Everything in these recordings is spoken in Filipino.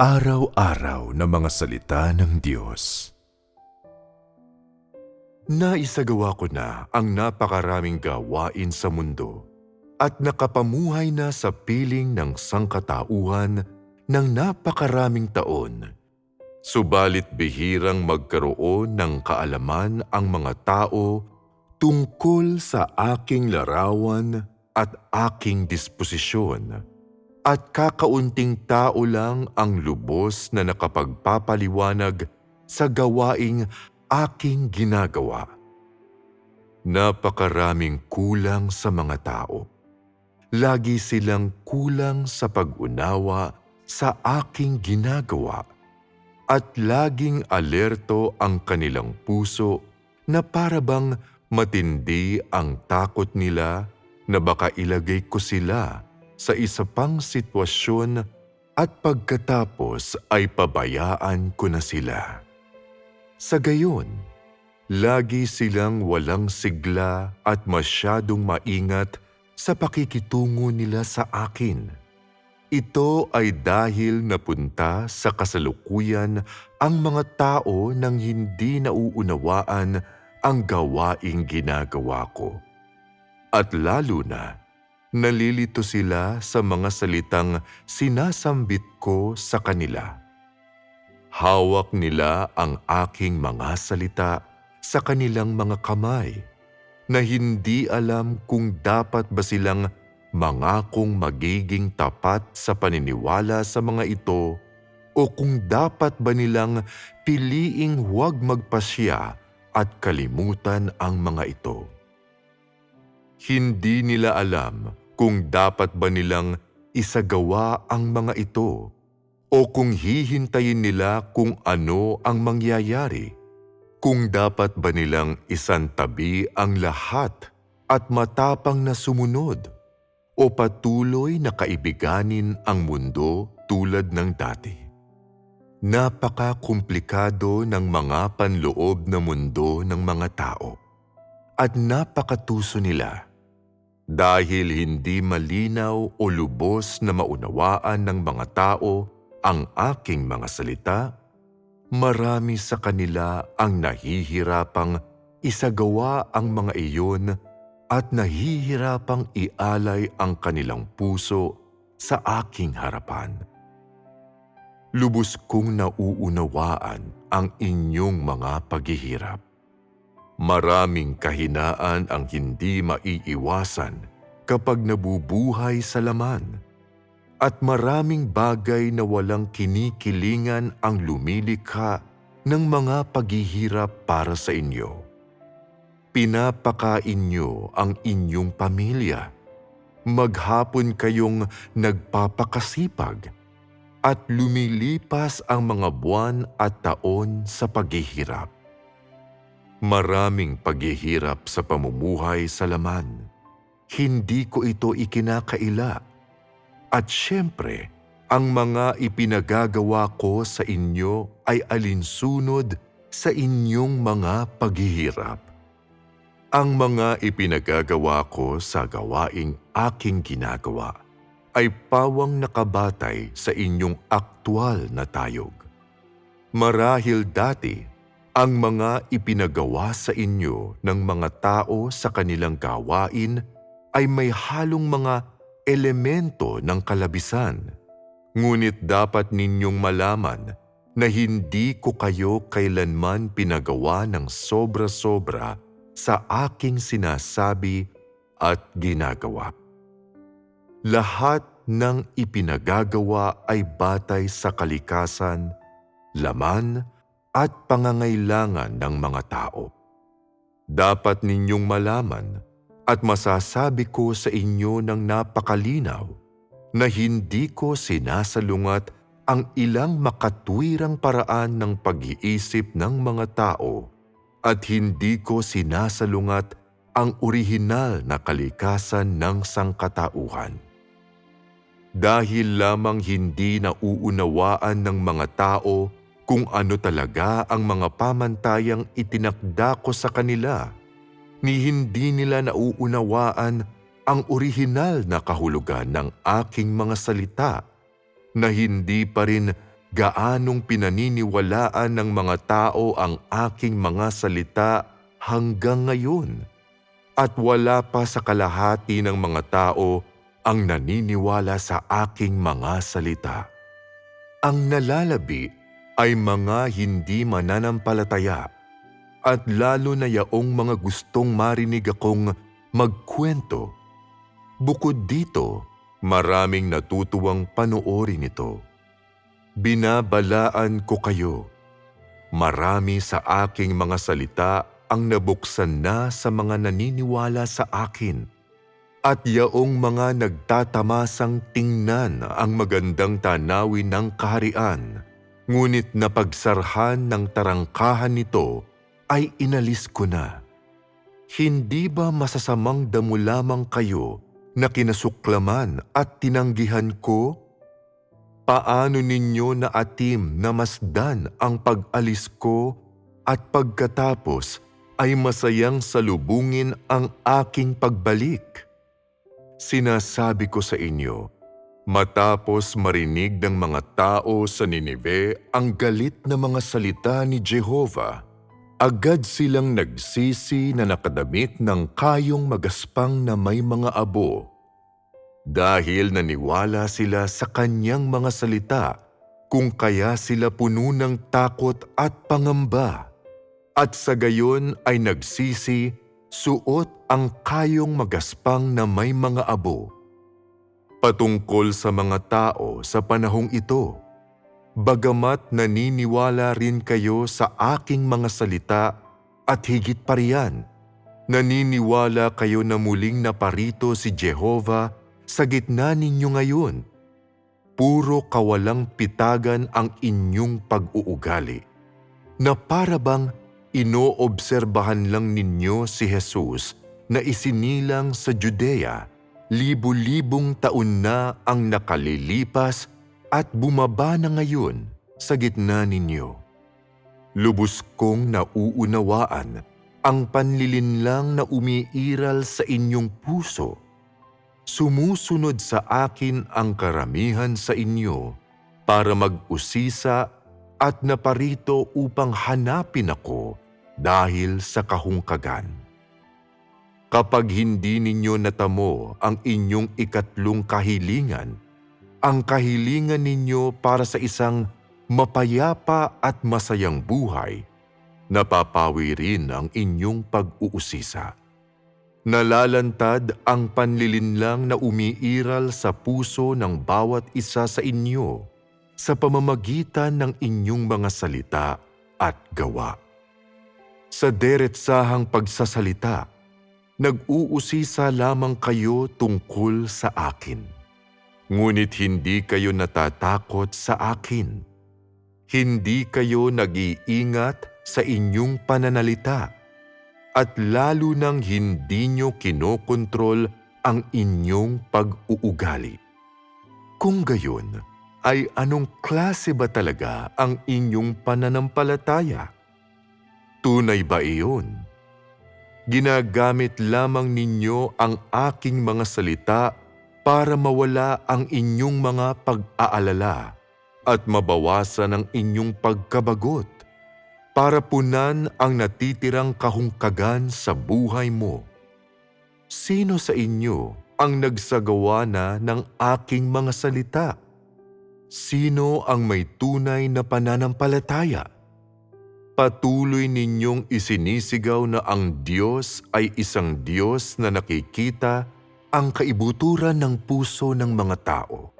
Araw-araw na mga salita ng Diyos. Naisagawa ko na ang napakaraming gawain sa mundo at nakapamuhay na sa piling ng sangkatauhan ng napakaraming taon. Subalit bihirang magkaroon ng kaalaman ang mga tao tungkol sa aking larawan at aking disposisyon. At kakaunting tao lang ang lubos na nakapagpapaliwanag sa gawaing aking ginagawa. Napakaraming kulang sa mga tao. Lagi silang kulang sa pag-unawa sa aking ginagawa at laging alerto ang kanilang puso na parabang matindi ang takot nila na baka ilagay ko sila sa isa pang sitwasyon at pagkatapos ay pabayaan ko na sila. Sa gayon, lagi silang walang sigla at masyadong maingat sa pakikitungo nila sa akin. Ito ay dahil napunta sa kasalukuyan ang mga tao nang hindi nauunawaan ang gawaing ginagawa ko. At lalo na, nalilito sila sa mga salitang sinasambit ko sa kanila. Hawak nila ang aking mga salita sa kanilang mga kamay na hindi alam kung dapat ba silang mangakong magiging tapat sa paniniwala sa mga ito o kung dapat ba nilang piliing huwag magpasya at kalimutan ang mga ito. Hindi nila alam kung dapat ba nilang isagawa ang mga ito o kung hihintayin nila kung ano ang mangyayari. Kung dapat ba nilang isantabi ang lahat at matapang na sumunod o patuloy na kaibiganin ang mundo tulad ng dati. Napaka-komplikado ng mga panloob na mundo ng mga tao at napakatuso nila dahil hindi malinaw o lubos na maunawaan ng mga tao ang aking mga salita, marami sa kanila ang nahihirapang isagawa ang mga iyon at nahihirapang ialay ang kanilang puso sa aking harapan. Lubos kong nauunawaan ang inyong mga paghihirap. Maraming kahinaan ang hindi maiiwasan kapag nabubuhay sa laman at maraming bagay na walang kinikilingan ang lumilikha ng mga paghihirap para sa inyo. Pinapakain nyo ang inyong pamilya. Maghapon kayong nagpapakasipag at lumilipas ang mga buwan at taon sa paghihirap. Maraming paghihirap sa pamumuhay sa laman. Hindi ko ito ikinakaila. At siyempre, ang mga ipinagagawa ko sa inyo ay alinsunod sa inyong mga paghihirap. Ang mga ipinagagawa ko sa gawaing aking ginagawa ay pawang nakabatay sa inyong aktwal na tayog. Marahil dati, ang mga ipinagawa sa inyo ng mga tao sa kanilang gawain ay may halong mga elemento ng kalabisan. Ngunit dapat ninyong malaman na hindi ko kayo kailanman pinagawa ng sobra-sobra sa aking sinasabi at ginagawa. Lahat ng ipinagagawa ay batay sa kalikasan, laman at pangangailangan ng mga tao. Dapat ninyong malaman at masasabi ko sa inyo ng napakalinaw na hindi ko sinasalungat ang ilang makatwirang paraan ng pag-iisip ng mga tao at hindi ko sinasalungat ang orihinal na kalikasan ng sangkatauhan. Dahil lamang hindi nauunawaan ng mga tao kung ano talaga ang mga pamantayang itinakda ko sa kanila, ni hindi nila nauunawaan ang orihinal na kahulugan ng aking mga salita na hindi pa rin gaanong pinaniniwalaan ng mga tao ang aking mga salita hanggang ngayon. At wala pa sa kalahati ng mga tao ang naniniwala sa aking mga salita. Ang nalalabi ay mga hindi mananampalataya at lalo na yaong mga gustong marinig akong magkwento. Bukod dito, maraming natutuwang panoorin ito. Binabalaan ko kayo. Marami sa aking mga salita ang nabuksan na sa mga naniniwala sa akin. At yaong mga nagtatamasang tingnan ang magandang tanawin ng kaharian, ngunit napagsarhan ng tarangkahan nito ay inalis ko na. Hindi ba masasamang damo lamang kayo na kinasuklaman at tinanggihan ko? Paano ninyo na atim na masdan ang pag-alis ko at pagkatapos ay masayang salubungin ang aking pagbalik? Sinasabi ko sa inyo, matapos marinig ng mga tao sa Ninive ang galit na mga salita ni Jehovah, agad silang nagsisi na nakadamit ng kayong magaspang na may mga abo dahil naniwala sila sa kanyang mga salita kung kaya sila puno ng takot at pangamba. At sa gayon ay nagsisi, suot ang kayong magaspang na may mga abo. Patungkol sa mga tao sa panahong ito, bagamat naniniwala rin kayo sa aking mga salita at higit pa riyan, naniniwala kayo na muling naparito si Jehovah sa gitna ninyo ngayon. Puro kawalang pitagan ang inyong pag-uugali. Na para bang inoobserbahan lang ninyo si Jesus na isinilang sa Judea, libu-libong taon na ang nakalilipas at bumaba na ngayon sa gitna ninyo. Lubos kong nauunawaan ang panlilinlang na umiiral sa inyong puso sumusunod sa akin ang karamihan sa inyo para mag-usisa at naparito upang hanapin ako dahil sa kahungkagan. Kapag hindi ninyo natamo ang inyong ikatlong kahilingan, ang kahilingan ninyo para sa isang mapayapa at masayang buhay, napapawi rin ang inyong pag-uusisa. Nalalantad ang panlilinlang na umiiral sa puso ng bawat isa sa inyo sa pamamagitan ng inyong mga salita at gawa. Sa deretsahang pagsasalita, nag-uusisa lamang kayo tungkol sa akin. Ngunit hindi kayo natatakot sa akin. Hindi kayo nag-iingat sa inyong pananalita at lalo nang hindi nyo kinokontrol ang inyong pag-uugali. Kung gayon, ay anong klase ba talaga ang inyong pananampalataya? Tunay ba iyon? Ginagamit lamang ninyo ang aking mga salita para mawala ang inyong mga pag-aalala at mabawasan ang inyong pagkabagot para punan ang natitirang kahungkagan sa buhay mo. Sino sa inyo ang nagsagawa na ng aking mga salita? Sino ang may tunay na pananampalataya? Patuloy ninyong isinisigaw na ang Diyos ay isang Diyos na nakikita ang kaibuturan ng puso ng mga tao.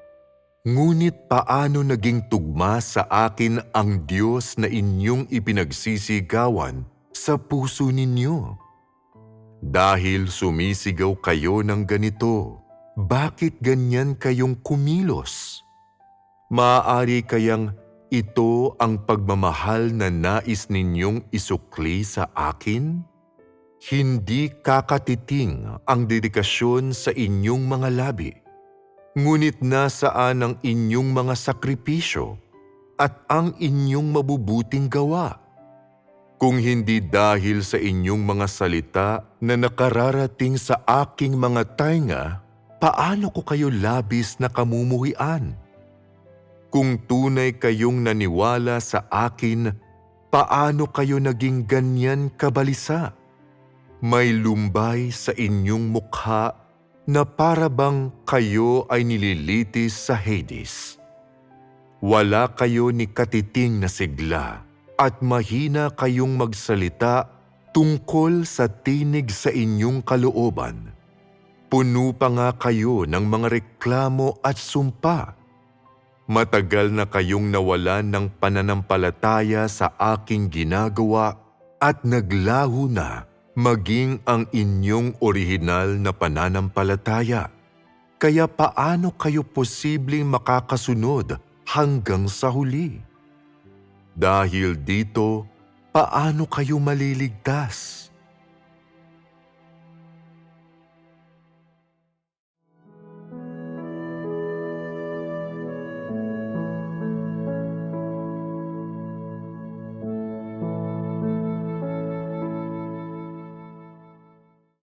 Ngunit paano naging tugma sa akin ang Diyos na inyong ipinagsisigawan sa puso ninyo? Dahil sumisigaw kayo ng ganito, bakit ganyan kayong kumilos? Maaari kayang ito ang pagmamahal na nais ninyong isukli sa akin? Hindi kakatiting ang dedikasyon sa inyong mga labi Ngunit nasaan ang inyong mga sakripisyo at ang inyong mabubuting gawa? Kung hindi dahil sa inyong mga salita na nakararating sa aking mga tainga, paano ko kayo labis na kamumuhian? Kung tunay kayong naniwala sa akin, paano kayo naging ganyan kabalisa? May lumbay sa inyong mukha na para bang kayo ay nililitis sa Hades. Wala kayo ni katiting na sigla at mahina kayong magsalita tungkol sa tinig sa inyong kalooban. Puno pa nga kayo ng mga reklamo at sumpa. Matagal na kayong nawalan ng pananampalataya sa aking ginagawa at naglaho na maging ang inyong orihinal na pananampalataya. Kaya paano kayo posibleng makakasunod hanggang sa huli? Dahil dito, paano kayo maliligtas?